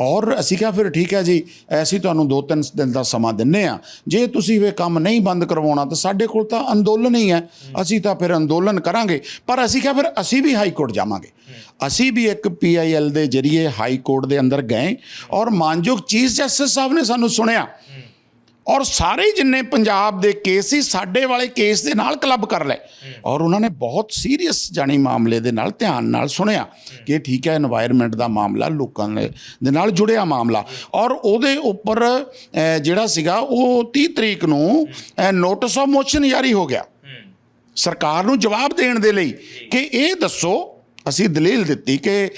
ਔਰ ਅਸੀਂ ਕਿਹਾ ਫਿਰ ਠੀਕ ਹੈ ਜੀ ਅਸੀਂ ਤੁਹਾਨੂੰ ਦੋ ਤਿੰਨ ਦਿਨ ਦਾ ਸਮਾਂ ਦਿੰਨੇ ਆ। ਜੇ ਤੁਸੀਂ ਇਹ ਕੰਮ ਨਹੀਂ ਬੰਦ ਕਰਵਾਉਣਾ ਤਾਂ ਸਾਡੇ ਕੋਲ ਤਾਂ ਅੰਦੋਲਨ ਹੀ ਹੈ। ਅਸੀਂ ਤਾਂ ਫਿਰ ਅੰਦੋਲਨ ਕਰਾਂਗੇ। ਪਰ ਅਸੀਂ ਕਿਹਾ ਫਿਰ ਅਸੀਂ ਵੀ ਹਾਈ ਕੋਰਟ ਜਾਵਾਂਗੇ। ਅਸੀਂ ਵੀ ਇੱਕ ਪੀਆਈਐਲ ਦੇ ਜਰੀਏ ਹਾਈ ਕੋਰਟ ਦੇ ਅੰਦਰ ਗਏ। ਔਰ ਮਾਨਯੋਗ ਚੀਫ ਜਸਟਿਸ ਸਾਹਿਬ ਨੇ ਸਾਨੂੰ ਸੁਣਿਆ। ਔਰ ਸਾਰੇ ਜਿੰਨੇ ਪੰਜਾਬ ਦੇ ਕੇਸ ਸੀ ਸਾਡੇ ਵਾਲੇ ਕੇਸ ਦੇ ਨਾਲ ਕਲੱਬ ਕਰ ਲਏ। ਔਰ ਉਹਨਾਂ ਨੇ ਬਹੁਤ ਸੀਰੀਅਸ ਜਾਣੀ ਮਾਮਲੇ ਦੇ ਨਾਲ ਧਿਆਨ ਨਾਲ ਸੁਣਿਆ ਕਿ ਠੀਕ ਹੈ এনवायरमेंट ਦਾ ਮਾਮਲਾ ਲੋਕਾਂ ਨੇ ਦੇ ਨਾਲ ਜੁੜਿਆ ਮਾਮਲਾ। ਔਰ ਉਹਦੇ ਉੱਪਰ ਜਿਹੜਾ ਸੀਗਾ ਉਹ 30 ਤਰੀਕ ਨੂੰ ਨੋਟਿਸ ਆਫ ਮੋਸ਼ਨ ਜਾਰੀ ਹੋ ਗਿਆ। ਸਰਕਾਰ ਨੂੰ ਜਵਾਬ ਦੇਣ ਦੇ ਲਈ ਕਿ ਇਹ ਦੱਸੋ ਅਸੀਂ ਦਲੀਲ ਦਿੱਤੀ ਕਿ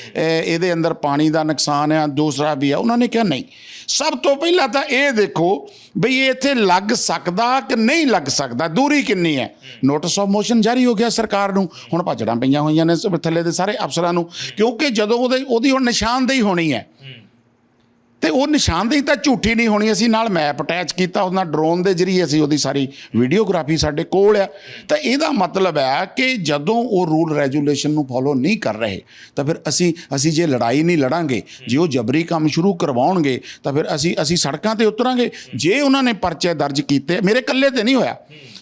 ਇਹਦੇ ਅੰਦਰ ਪਾਣੀ ਦਾ ਨੁਕਸਾਨ ਆ, ਦੂਸਰਾ ਵੀ ਆ। ਉਹਨਾਂ ਨੇ ਕਿਹਾ ਨਹੀਂ। ਸਭ ਤੋਂ ਪਹਿਲਾਂ ਤਾਂ ਇਹ ਦੇਖੋ ਬਈ ਇਹ ਇੱਥੇ ਲੱਗ ਸਕਦਾ ਕਿ ਨਹੀਂ ਲੱਗ ਸਕਦਾ? ਦੂਰੀ ਕਿੰਨੀ ਹੈ? ਨੋਟਿਸ ਆਫ ਮੋਸ਼ਨ ਜਾਰੀ ਹੋ ਗਿਆ ਸਰਕਾਰ ਨੂੰ। ਹੁਣ ਭਾਜੜਾਂ ਪਈਆਂ ਹੋਈਆਂ ਨੇ ਥੱਲੇ ਦੇ ਸਾਰੇ ਅਫਸਰਾਂ ਨੂੰ। ਕਿਉਂਕਿ ਜਦੋਂ ਉਹਦੇ, ਉਹਦੀ ਹੁਣ ਨਿਸ਼ਾਨਦੇਹੀ ਹੋਣੀ ਹੈ। ਤੇ ਉਹ ਨਿਸ਼ਾਨਦੇਹੀ ਤਾਂ ਝੂਠੀ ਨਹੀਂ ਹੋਣੀ, ਅਸੀਂ ਨਾਲ ਮੈਪ ਅਟੈਚ ਕੀਤਾ ਉਹਨਾਂ ਡਰੋਨ ਦੇ ਜ਼ਰੀਏ ਅਸੀਂ ਉਹਦੀ ਸਾਰੀ ਵੀਡੀਓਗ੍ਰਾਫੀ ਸਾਡੇ ਕੋਲ ਆ। ਤਾਂ ਇਹਦਾ ਮਤਲਬ ਹੈ ਕਿ ਜਦੋਂ ਉਹ ਰੂਲ ਰੈਜੂਲੇਸ਼ਨ ਨੂੰ ਫੋਲੋ ਨਹੀਂ ਕਰ ਰਹੇ, ਤਾਂ ਫਿਰ ਅਸੀਂ ਅਸੀਂ ਜੇ ਲੜਾਈ ਨਹੀਂ ਲੜਾਂਗੇ, ਜੇ ਉਹ ਜਬਰੀ ਕੰਮ ਸ਼ੁਰੂ ਕਰਵਾਉਣਗੇ, ਤਾਂ ਫਿਰ ਅਸੀਂ ਅਸੀਂ ਸੜਕਾਂ ਤੇ ਉਤਰਾਂਗੇ। ਜੇ ਉਹਨਾਂ ਨੇ ਪਰਚੇ ਦਰਜ ਕੀਤੇ, ਮੇਰੇ ਇਕੱਲੇ ਤੇ ਨਹੀਂ ਹੋਇਆ।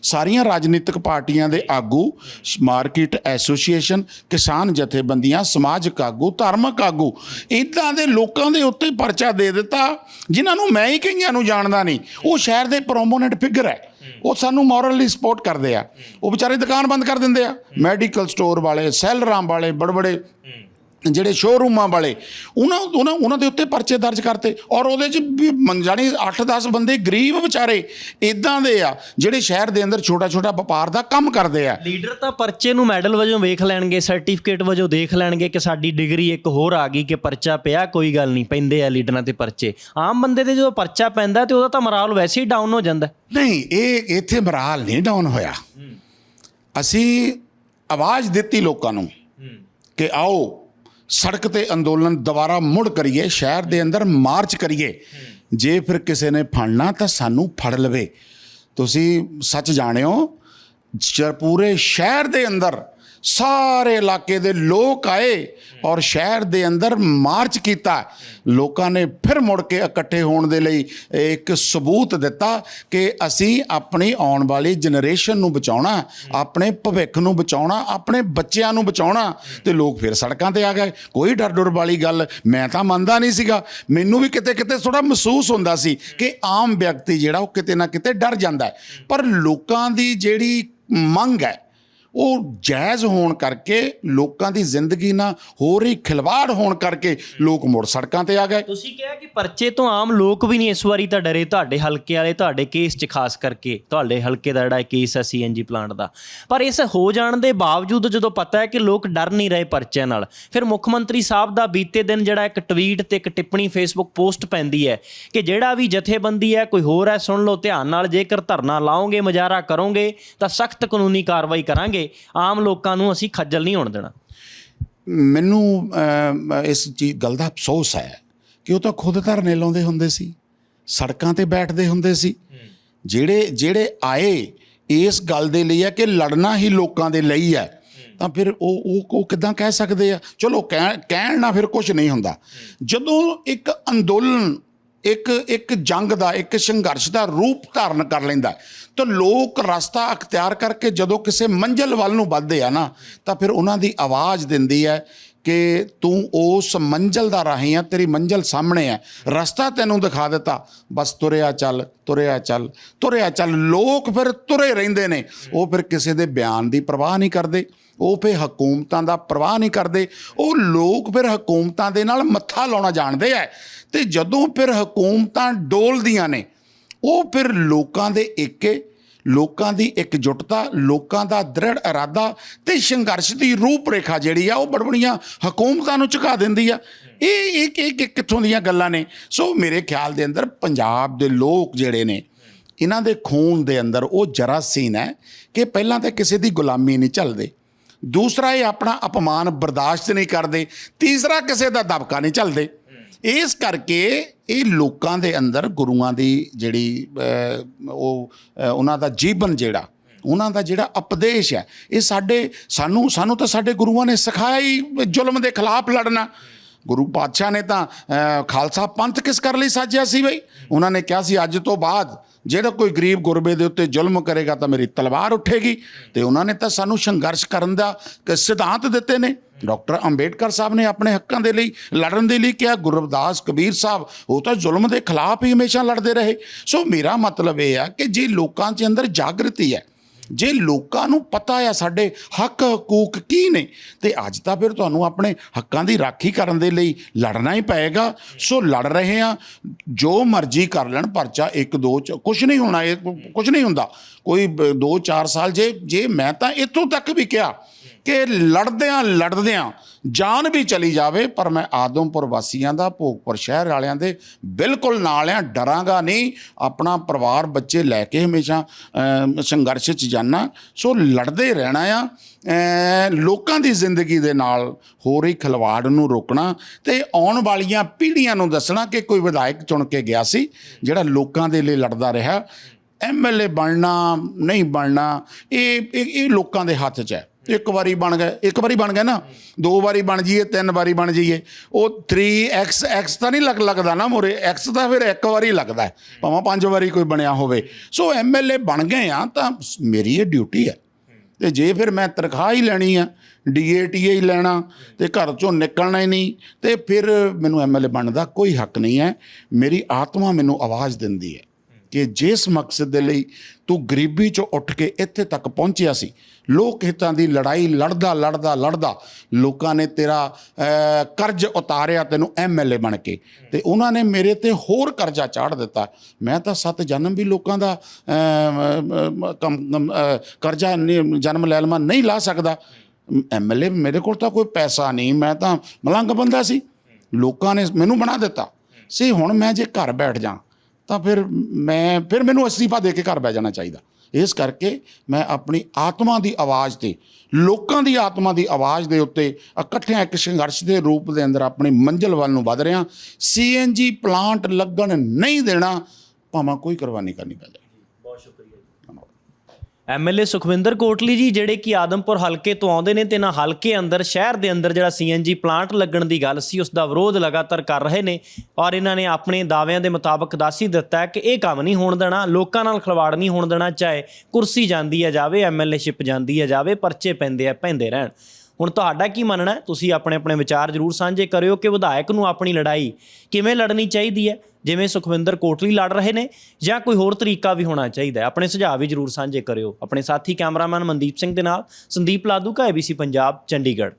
ਸਾਰੀਆਂ ਰਾਜਨੀਤਿਕ ਪਾਰਟੀਆਂ ਦੇ ਆਗੂ ਮਾਰਕੀਟ ਐਸੋਸੀਏਸ਼ਨ ਕਿਸਾਨ ਜਥੇਬੰਦੀਆਂ ਸਮਾਜਿਕ ਆਗੂ ਧਾਰਮਿਕ ਆਗੂ ਇਦਾਂ ਦੇ ਲੋਕਾਂ ਦੇ ਉੱਤੇ ਪਰਚਾ ਦੇ ਦਿੱਤਾ ਜਿਨ੍ਹਾਂ ਨੂੰ ਮੈਂ ਹੀ ਕਈਆਂ ਨੂੰ ਜਾਣਦਾ ਨਹੀਂ। ਉਹ ਸ਼ਹਿਰ ਦੇ ਪ੍ਰੋਮੋਨੈਂਟ ਫਿਗਰ ਹੈ। ਉਹ ਸਾਨੂੰ ਮੋਰਲੀ ਸਪੋਰਟ ਕਰਦੇ ਆ। ਉਹ ਵਿਚਾਰੇ ਦੁਕਾਨ ਬੰਦ ਕਰ ਦਿੰਦੇ ਆ। ਮੈਡੀਕਲ ਸਟੋਰ ਵਾਲੇ ਸੈਲਰਾਂ ਵਾਲੇ ਬੜੇ ਬੜੇ ਜਿਹੜੇ ਸ਼ੋਰੂਮਾਂ ਵਾਲੇ ਉਹਨਾਂ ਉਹਨਾਂ ਉਹਨਾਂ ਦੇ ਉੱਤੇ ਪਰਚੇ ਦਰਜ ਕਰਤੇ ਔਰ ਉਹਦੇ ਚ ਵੀ ਜਾਣੀ 8-10 ਬੰਦੇ ਗਰੀਬ ਵਿਚਾਰੇ ਇਦਾਂ ਦੇ ਆ ਜਿਹੜੇ ਸ਼ਹਿਰ ਦੇ ਅੰਦਰ ਛੋਟਾ-ਛੋਟਾ ਵਪਾਰ ਦਾ ਕੰਮ ਕਰਦੇ ਆ। ਲੀਡਰ ਤਾਂ ਪਰਚੇ ਨੂੰ ਮੈਡਲ ਵਜੋਂ ਵੇਖ ਲੈਣਗੇ ਸਰਟੀਫਿਕੇਟ ਵਜੋਂ ਦੇਖ ਲੈਣਗੇ ਕਿ ਸਾਡੀ ਡਿਗਰੀ ਇੱਕ ਹੋਰ ਆ ਗਈ ਕਿ ਪਰਚਾ ਪਿਆ ਕੋਈ ਗੱਲ ਨਹੀਂ ਪੈਂਦੇ ਆ ਲੀਡਰਾਂ ਤੇ ਪਰਚੇ। ਆਮ ਬੰਦੇ ਤੇ ਜਦੋਂ ਪਰਚਾ ਪੈਂਦਾ ਤੇ ਉਹਦਾ ਤਾਂ ਮਰਾਲ ਵੈਸੇ ਹੀ ਡਾਊਨ ਹੋ ਜਾਂਦਾ। ਨਹੀਂ ਇਹ ਇੱਥੇ ਮਰਾਲ ਨਹੀਂ ਡਾਊਨ ਹੋਇਆ। ਅਸੀਂ ਆਵਾਜ਼ ਦਿੱਤੀ ਲੋਕਾਂ ਨੂੰ ਕਿ ਆਓ ਸੜਕ ਤੇ ਅੰਦੋਲਨ ਦੁਬਾਰਾ ਮੁੜ ਕਰੀਏ, ਸ਼ਹਿਰ ਦੇ ਅੰਦਰ ਮਾਰਚ ਕਰੀਏ, ਜੇ ਫਿਰ ਕਿਸੇ ਨੇ ਫੜਨਾ ਤਾਂ ਸਾਨੂੰ ਫੜ ਲਵੇ। ਤੁਸੀਂ ਸੱਚ ਜਾਣਿਓ ਪੂਰੇ ਸ਼ਹਿਰ ਦੇ ਅੰਦਰ ਸਾਰੇ ਇਲਾਕੇ ਦੇ ਲੋਕ ਆਏ ਔਰ ਸ਼ਹਿਰ ਦੇ ਅੰਦਰ ਮਾਰਚ ਕੀਤਾ। ਲੋਕਾਂ ਨੇ ਫਿਰ ਮੁੜ ਕੇ ਇਕੱਠੇ ਹੋਣ ਦੇ ਲਈ ਇੱਕ ਸਬੂਤ ਦਿੱਤਾ ਕਿ ਅਸੀਂ ਆਪਣੀ ਆਉਣ ਵਾਲੀ ਜਨਰੇਸ਼ਨ ਨੂੰ ਬਚਾਉਣਾ, ਆਪਣੇ ਭਵਿੱਖ ਨੂੰ ਬਚਾਉਣਾ, ਆਪਣੇ ਬੱਚਿਆਂ ਨੂੰ ਬਚਾਉਣਾ। ਤੇ ਲੋਕ ਫਿਰ ਸੜਕਾਂ ਤੇ ਆ ਗਏ। ਕੋਈ ਡਰ ਡਰ ਵਾਲੀ ਗੱਲ ਮੈਂ ਤਾਂ ਮੰਨਦਾ ਨਹੀਂ ਸੀਗਾ। ਮੈਨੂੰ ਵੀ ਕਿਤੇ ਕਿਤੇ ਥੋੜਾ ਮਹਿਸੂਸ ਹੁੰਦਾ ਸੀ ਕਿ ਆਮ ਵਿਅਕਤੀ ਜਿਹੜਾ ਉਹ ਕਿਤੇ ਨਾ ਕਿਤੇ ਡਰ ਜਾਂਦਾ। ਪਰ ਲੋਕਾਂ ਦੀ ਜਿਹੜੀ ਮੰਗ ਹੈ ਉਹ ਜਾਇਜ਼ ਹੋਣ ਕਰਕੇ ਲੋਕਾਂ ਦੀ ਜ਼ਿੰਦਗੀ ਨਾਲ ਹੋ ਰਹੀ ਖਿਲਵਾੜ ਹੋਣ ਕਰਕੇ ਲੋਕ ਮੁੜ ਸੜਕਾਂ ਤੇ ਆ ਗਏ। ਤੁਸੀਂ ਕਿਹਾ ਕਿ ਪਰਚੇ ਤੋਂ ਆਮ ਲੋਕ ਵੀ ਨਹੀਂ ਇਸ ਵਾਰੀ ਤਾਂ ਡਰੇ, ਤੁਹਾਡੇ ਹਲਕੇ ਵਾਲੇ, ਤੁਹਾਡੇ ਕੇਸ 'ਚ ਖਾਸ ਕਰਕੇ, ਤੁਹਾਡੇ ਹਲਕੇ ਦਾ ਜਿਹੜਾ ਕੇਸ ਹੈ ਸੀਐਨਜੀ ਪਲਾਂਟ ਦਾ। ਪਰ ਇਸ ਹੋ ਜਾਣ ਦੇ ਬਾਵਜੂਦ ਜਦੋਂ ਪਤਾ ਹੈ ਕਿ ਲੋਕ ਡਰ ਨਹੀਂ ਰਹੇ ਪਰਚਿਆਂ ਨਾਲ, ਫਿਰ ਮੁੱਖ ਮੰਤਰੀ ਸਾਹਿਬ ਦਾ ਬੀਤੇ ਦਿਨ ਜਿਹੜਾ ਇੱਕ ਟਵੀਟ ਤੇ ਇੱਕ ਟਿੱਪਣੀ ਫੇਸਬੁੱਕ ਪੋਸਟ ਪੈਂਦੀ ਹੈ ਕਿ ਜਿਹੜਾ ਵੀ ਜਥੇਬੰਦੀ ਹੈ, ਕੋਈ ਹੋਰ ਹੈ, ਸੁਣ ਲਓ, ਧਿਆਨ ਨਾਲ ਜੇਕਰ ਧਰਨਾ ਲਾਓਗੇ, ਮੁਜ਼ਾਹਰਾ ਕਰੋਗੇ, ਤਾਂ ਸਖਤ ਕਾਨੂੰਨੀ ਕਾਰਵਾਈ ਕਰਾਂਗੇ। ਆਮ ਲੋਕਾਂ ਨੂੰ ਅਸੀਂ ਖੱਜਲ ਨਹੀਂ ਹੋਣ ਦੇਣਾ। ਮੈਨੂੰ ਅਮ, ਇਸ ਚੀਜ਼ ਗੱਲ ਦਾ ਅਫਸੋਸ ਹੈ ਕਿ ਉਹ ਤਾਂ ਖੁਦ ਧਰਨੇ ਲਾਉਂਦੇ ਹੁੰਦੇ ਸੀ ਸੜਕਾਂ ਤੇ ਬੈਠਦੇ ਹੁੰਦੇ ਸੀ। ਜਿਹੜੇ ਜਿਹੜੇ ਆਏ ਇਸ ਗੱਲ ਦੇ ਲਈ ਹੈ ਕਿ ਲੜਨਾ ਹੀ ਲੋਕਾਂ ਦੇ ਲਈ ਹੈ। ਤਾਂ ਫਿਰ ਉਹ ਉਹ ਉਹ ਕਿਦਾਂ ਕਹਿ ਸਕਦੇ ਆ? ਚਲੋ ਕਹਿ- ਕਹਿਣ ਨਾਲ ਫਿਰ ਕੁਝ ਨਹੀਂ ਹੁੰਦਾ। ਜਦੋਂ ਇੱਕ ਅੰਦੋਲਨ ਇੱਕ ਇੱਕ ਜੰਗ ਦਾ, ਇੱਕ ਸੰਘਰਸ਼ ਦਾ ਰੂਪ ਧਾਰਨ ਕਰ ਲੈਂਦਾ ਤਾਂ ਲੋਕ ਰਸਤਾ ਅਖਤਿਆਰ ਕਰਕੇ ਜਦੋਂ ਕਿਸੇ ਮੰਜ਼ਿਲ ਵੱਲ ਨੂੰ ਵੱਧਦੇ ਆ ਨਾ, ਤਾਂ ਫਿਰ ਉਹਨਾਂ ਦੀ ਆਵਾਜ਼ ਦਿੰਦੀ ਹੈ ਕਿ ਤੂੰ ਉਸ ਮੰਜ਼ਿਲ ਦਾ ਰਾਹੀਂ ਆ, ਤੇਰੀ ਮੰਜ਼ਿਲ ਸਾਹਮਣੇ ਹੈ ਰਸਤਾ ਤੈਨੂੰ ਦਿਖਾ ਦਿੱਤਾ। ਬਸ ਤੁਰਿਆ ਚੱਲ ਤੁਰਿਆ ਚੱਲ ਤੁਰਿਆ ਚੱਲ। ਲੋਕ ਫਿਰ ਤੁਰੇ ਰਹਿੰਦੇ ਨੇ। ਉਹ ਫਿਰ ਕਿਸੇ ਦੇ ਬਿਆਨ ਦੀ ਪਰਵਾਹ ਨਹੀਂ ਕਰਦੇ। ਉਹ ਫਿਰ ਹਕੂਮਤਾਂ ਦਾ ਪਰਵਾਹ ਨਹੀਂ ਕਰਦੇ। ਉਹ ਲੋਕ ਫਿਰ ਹਕੂਮਤਾਂ ਦੇ ਨਾਲ ਮੱਥਾ ਲਾਉਣਾ ਜਾਣਦੇ ਐ। ਤੇ ਜਦੋਂ ਫਿਰ ਹਕੂਮਤਾਂ ਡੋਲਦੀਆਂ ਨੇ, ਉਹ ਫਿਰ ਲੋਕਾਂ ਦੇ ਏਕੇ ਲੋਕਾਂ ਦੀ ਇਕਜੁੱਟਤਾ, ਲੋਕਾਂ ਦਾ ਦ੍ਰਿੜ ਇਰਾਦਾ ਤੇ ਸੰਘਰਸ਼ ਦੀ ਰੂਪਰੇਖਾ ਜਿਹੜੀ ਆ, ਉਹ ਬੜਬੜੀਆਂ ਹਕੂਮਤਾਂ ਨੂੰ ਝੁਕਾ ਦਿੰਦੀ ਆ। ਇਹ ਇੱਕ ਇੱਕ ਕਿੱਥੋਂ ਦੀਆਂ ਗੱਲਾਂ ਨੇ? ਸੋ ਮੇਰੇ ਖਿਆਲ ਦੇ ਅੰਦਰ ਪੰਜਾਬ ਦੇ ਲੋਕ ਜਿਹੜੇ ਨੇ, ਇਹਨਾਂ ਦੇ ਖੂਨ ਦੇ ਅੰਦਰ ਉਹ ਜਰਾਸੀਨ ਹੈ ਕਿ ਪਹਿਲਾਂ ਤਾਂ ਕਿਸੇ ਦੀ ਗੁਲਾਮੀ ਨਹੀਂ ਚੱਲਦੇ ਦੂਸਰਾ ਇਹ ਆਪਣਾ ਅਪਮਾਨ ਬਰਦਾਸ਼ਤ ਨਹੀਂ ਕਰਦੇ। ਤੀਸਰਾ ਕਿਸੇ ਦਾ ਦਬਕਾ ਨਹੀਂ ਚੱਲਦੇ ਇਸ ਕਰਕੇ ਇਹ ਲੋਕਾਂ ਦੇ ਅੰਦਰ ਗੁਰੂਆਂ ਦੀ ਜਿਹੜੀ ਉਹ ਉਹਨਾਂ ਦਾ ਜੀਵਨ ਜਿਹੜਾ, ਉਹਨਾਂ ਦਾ ਜਿਹੜਾ ਉਪਦੇਸ਼ ਹੈ, ਇਹ ਸਾਡੇ, ਸਾਨੂੰ ਸਾਨੂੰ ਤਾਂ ਸਾਡੇ ਗੁਰੂਆਂ ਨੇ ਸਿਖਾਇਆ ਹੀ ਜ਼ੁਲਮ ਦੇ ਖਿਲਾਫ ਲੜਨਾ। ਗੁਰੂ ਪਾਤਸ਼ਾਹ ਨੇ ਤਾਂ ਖਾਲਸਾ ਪੰਥ ਕਿਸ ਕਰ ਲਈ ਸਾਜਿਆ ਸੀ ਬਈ? ਉਹਨਾਂ ਨੇ ਕਿਹਾ ਸੀ, ਅੱਜ ਤੋਂ ਬਾਅਦ ਜਿਹੜਾ ਕੋਈ ਗਰੀਬ ਗੁਰਬੇ ਦੇ ਉੱਤੇ ਜ਼ੁਲਮ ਕਰੇਗਾ ਤਾਂ ਮੇਰੀ ਤਲਵਾਰ ਉੱਠੇਗੀ। ਤੇ ਉਹਨਾਂ ਨੇ ਤਾਂ ਸਾਨੂੰ ਸੰਘਰਸ਼ ਕਰਨ ਦਾ ਸਿਧਾਂਤ ਦਿੱਤੇ ਨੇ। ਡਾਕਟਰ ਅੰਬੇਡਕਰ ਸਾਹਿਬ ਨੇ ਆਪਣੇ ਹੱਕਾਂ ਦੇ ਲਈ, ਲੜਨ ਦੇ ਲਈ ਕਿਹਾ। ਗੁਰੂ ਰਵਿਦਾਸ ਕਬੀਰ ਸਾਹਿਬ, ਉਹ ਤਾਂ ਜ਼ੁਲਮ ਦੇ ਖਿਲਾਫ ਹੀ ਹਮੇਸ਼ਾ ਲੜਦੇ ਰਹੇ। ਸੋ ਮੇਰਾ ਮਤਲਬ ਇਹ ਆ ਕਿ ਜੇ ਲੋਕਾਂ ਦੇ ਅੰਦਰ ਜਾਗਰਤੀ ਹੈ, ਜੇ ਲੋਕਾਂ ਨੂੰ ਪਤਾ ਆ ਸਾਡੇ ਹੱਕ, ਹਕੂਕ ਕੀ ਨੇ, ਤੇ ਅੱਜ ਤਾਂ ਫਿਰ ਤੁਹਾਨੂੰ ਆਪਣੇ ਹੱਕਾਂ ਦੀ ਰਾਖੀ ਕਰਨ ਦੇ ਲਈ ਲੜਨਾ ਹੀ ਪਏਗਾ। ਸੋ ਲੜ ਰਹੇ ਆ ਜੋ ਮਰਜ਼ੀ ਕਰ ਲੈਣ, ਪਰਚਾ 1 2 ਚ ਕੁਝ ਨਹੀਂ ਹੋਣਾ, ਇਹ ਕੁਝ ਨਹੀਂ ਹੁੰਦਾ। ਕੋਈ 2 4 ਸਾਲ ਜੇ ਜੇ ਮੈਂ ਤਾਂ ਇੱਥੋਂ ਤੱਕ ਵੀ ਕਿਹਾ ਕਿ ਲੜਦਿਆਂ ਲੜਦਿਆਂ ਜਾਨ ਵੀ ਚਲੀ ਜਾਵੇ, ਪਰ ਮੈਂ ਆਦਮਪੁਰ ਵਾਸੀਆਂ ਦਾ, ਭੋਗਪੁਰ ਸ਼ਹਿਰ ਵਾਲਿਆਂ ਦੇ ਬਿਲਕੁਲ ਨਾਲ ਆ, ਡਰਾਂਗਾ ਨਹੀਂ। ਆਪਣਾ ਪਰਿਵਾਰ, ਬੱਚੇ ਲੈ ਕੇ ਹਮੇਸ਼ਾ ਸੰਘਰਸ਼ 'ਚ ਜਾਣਾ ਸੋ ਲੜਦੇ ਰਹਿਣਾ ਆ। ਲੋਕਾਂ ਦੀ ਜ਼ਿੰਦਗੀ ਦੇ ਨਾਲ ਹੋ ਰਹੀ ਖਿਲਵਾੜ ਨੂੰ ਰੋਕਣਾ ਤੇ ਆਉਣ ਵਾਲੀਆਂ ਪੀੜ੍ਹੀਆਂ ਨੂੰ ਦੱਸਣਾ ਕਿ ਕੋਈ ਵਿਧਾਇਕ ਚੁਣ ਕੇ ਗਿਆ ਸੀ, ਜਿਹੜਾ ਲੋਕਾਂ ਦੇ ਲਈ ਲੜਦਾ ਰਿਹਾ। ਐਮਐਲਏ ਬਣਨਾ, ਨਹੀਂ ਬਣਨਾ ਇਹ ਇਹ ਲੋਕਾਂ ਦੇ ਹੱਥ 'ਚ ਹੈ। ਇੱਕ ਵਾਰੀ ਬਣ ਗਏ, ਇੱਕ ਵਾਰੀ ਬਣ ਗਏ ਨਾ, ਦੋ ਵਾਰੀ ਬਣ ਜਾਈਏ, ਤਿੰਨ ਵਾਰੀ ਬਣ ਜਾਈਏ। ਉਹ 3x x ਤਾਂ ਨਹੀਂ ਲੱਗ, ਲੱਗਦਾ ਨਾ ਮੋਰੇ, x ਤਾਂ ਫਿਰ ਇੱਕ ਵਾਰੀ ਲੱਗਦਾ ਭਾਵੇਂ ਪੰਜ ਵਾਰੀ ਕੋਈ ਬਣਿਆ ਹੋਵੇ। ਸੋ ਐਮਐਲਏ ਬਣ ਗਏ ਆ, ਤਾਂ ਮੇਰੀ ਇਹ ਡਿਊਟੀ ਹੈ। ਤੇ ਜੇ ਫਿਰ ਮੈਂ ਤਨਖਾਹ ਹੀ ਲੈਣੀ ਆ ਡੀਏਟੀਏ ਹੀ ਲੈਣਾ, ਤੇ ਘਰ ਚੋਂ ਨਿਕਲਣਾ ਹੀ ਨਹੀਂ, ਤੇ ਫਿਰ ਮੈਨੂੰ ਐਮਐਲਏ ਬਣਨ ਦਾ ਕੋਈ ਹੱਕ ਨਹੀਂ ਹੈ। ਮੇਰੀ ਆਤਮਾ ਮੈਨੂੰ ਆਵਾਜ਼ ਦਿੰਦੀ ਹੈ। ਕਿ ਜਿਸ ਮਕਸਦ ਦੇ ਲਈ ਤੂੰ ਗਰੀਬੀ ਚੋਂ ਉੱਠ ਕੇ ਇੱਥੇ ਤੱਕ ਪਹੁੰਚਿਆ ਸੀ, ਲੋਕ ਹਿੱਤਾਂ ਦੀ ਲੜਾਈ ਲੜਦਾ ਲੜਦਾ ਲੜਦਾ, ਲੋਕਾਂ ਨੇ ਤੇਰਾ ਕਰਜ਼ ਉਤਾਰਿਆ ਤੈਨੂੰ ਐਮਐਲਏ ਬਣ ਕੇ ਤੇ ਉਹਨਾਂ ਨੇ ਮੇਰੇ ਤੇ ਹੋਰ ਕਰਜ਼ਾ ਚਾੜ ਦਿੱਤਾ। ਮੈਂ ਤਾਂ ਸੱਤ ਜਨਮ ਵੀ ਲੋਕਾਂ ਦਾ ਕਰਜ਼ਾ ਨਹੀਂ- ਜਨਮ ਲੈ ਨਹੀਂ ਲਾ ਸਕਦਾ। ਐਮਐਲਏ ਮੇਰੇ ਕੋਲ ਤਾਂ ਕੋਈ ਪੈਸਾ ਨਹੀਂ, ਮੈਂ ਤਾਂ ਮਲੰਗ ਬੰਦਾ ਸੀ। ਲੋਕਾਂ ਨੇ ਮੈਨੂੰ ਬਣਾ ਦਿੱਤਾ। ਸੀ ਹੁਣ ਮੈਂ ਜੇ ਘਰ ਬੈਠ ਜਾ ਤਾਂ ਫਿਰ ਮੈਂ, ਫਿਰ ਮੈਨੂੰ ਅਸਤੀਫਾ ਦੇ ਕੇ ਘਰ ਬਹਿ ਜਾਣਾ ਚਾਹੀਦਾ। ਇਸ ਕਰਕੇ ਮੈਂ ਆਪਣੀ ਆਤਮਾ ਦੀ ਆਵਾਜ਼ ਤੇ, ਲੋਕਾਂ ਦੀ ਆਤਮਾ ਦੀ ਆਵਾਜ਼ ਦੇ ਉੱਤੇ ਇਕੱਠਿਆਂ ਇੱਕ ਸੰਘਰਸ਼ ਦੇ ਰੂਪ ਦੇ ਅੰਦਰ ਆਪਣੀ ਮੰਜ਼ਿਲ ਵੱਲ ਨੂੰ ਵਧ ਰਿਹਾ। ਸੀਐਨਜੀ ਪਲਾਂਟ ਲੱਗਣ ਨਹੀਂ ਦੇਣਾ, ਭਾਵੇਂ ਕੋਈ ਕੁਰਬਾਨੀ ਕਰਨੀ ਪੈ ਜਾਏ। ਐਮਐਲਏ ਸੁਖਵਿੰਦਰ ਕੋਟਲੀ ਜੀ, ਜਿਹੜੇ ਕਿ ਆਦਮਪੁਰ ਹਲਕੇ ਤੋਂ ਆਉਂਦੇ ਨੇ ਤੇ ਨਾ ਹਲਕੇ ਅੰਦਰ, ਸ਼ਹਿਰ ਦੇ ਅੰਦਰ ਜਿਹੜਾ ਸੀਐਨਜੀ ਪਲਾਂਟ ਲੱਗਣ ਦੀ ਗੱਲ ਸੀ ਉਸ ਦਾ ਵਿਰੋਧ ਲਗਾਤਾਰ ਕਰ ਰਹੇ ਨੇ ਔਰ ਇਹਨਾਂ ਨੇ ਆਪਣੇ ਦਾਅਵਿਆਂ ਦੇ ਮੁਤਾਬਕ ਦੱਸ ਹੀ ਦਿੱਤਾ ਹੈ ਕਿ ਇਹ ਕੰਮ ਨਹੀਂ ਹੋਣ ਦੇਣਾ, ਲੋਕਾਂ ਨਾਲ ਖਿਲਵਾੜ ਨਹੀਂ ਹੋਣ ਦੇਣਾ, ਚਾਹੇ ਕੁਰਸੀ ਜਾਂਦੀ ਹੈ ਜਾਵੇ ਐਮਐਲਏਸ਼ਿਪ ਜਾਂਦੀ ਹੈ ਜਾਵੇ, ਪਰਚੇ ਪੈਂਦੇ ਆ, ਪੈਂਦੇ ਰਹਿਣ। ਹੁਣ ਤੁਹਾਡਾ ਕੀ ਮੰਨਣਾ ਹੈ? ਤੁਸੀਂ ਆਪਣੇ ਆਪਣੇ ਵਿਚਾਰ ਜ਼ਰੂਰ ਸਾਂਝੇ ਕਰਿਓ ਕਿ ਵਿਧਾਇਕ ਨੂੰ ਆਪਣੀ ਲੜਾਈ ਕਿਵੇਂ ਲੜਨੀ ਚਾਹੀਦੀ ਹੈ? ਜਿਵੇਂ ਸੁਖਵਿੰਦਰ ਕੋਟਲੀ ਲੜ ਰਹੇ ਨੇ ਜਾਂ ਕੋਈ ਹੋਰ ਤਰੀਕਾ ਵੀ ਹੋਣਾ ਚਾਹੀਦਾ ਹੈ। ਆਪਣੇ ਸੁਝਾਅ ਵੀ ਜਰੂਰ ਸਾਂਝੇ ਕਰਿਓ। ਆਪਣੇ ਸਾਥੀ ਕੈਮਰਾਮੈਨ ਮਨਦੀਪ ਸਿੰਘ ਦੇ ਨਾਲ ਸੰਦੀਪ ਲਾਦੂ ਕਾ ABC ਪੰਜਾਬ, ਚੰਡੀਗੜ੍ਹ।